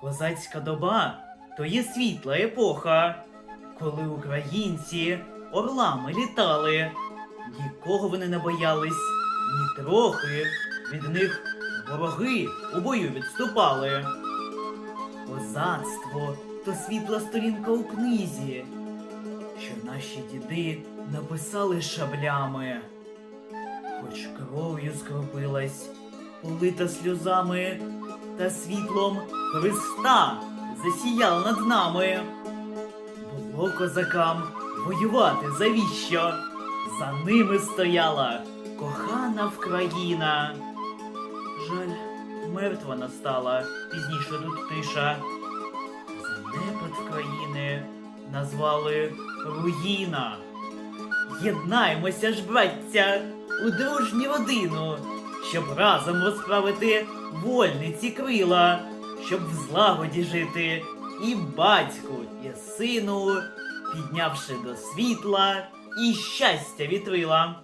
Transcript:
Козацька доба то є світла епоха, коли українці орлами літали. Нікого вони не боялись, ні трохи. Від них вороги у бою відступали. Козацтво то світла сторінка у книзі, що наші діди написали шаблями. Хоч кров'ю скропилась, полита сльозами, та світлом Христа засіял над нами. Було козакам воювати завіщо, за ними стояла кохана Вкраїна. Жаль, мертва настала, пізніше тут тиша. Занепад країни назвали руїна. Єднаймося ж, браття, у дружню родину, щоб разом розправити вольниці крила, щоб в злагоді жити і батьку, і сину, піднявши до світла і щастя вітрила.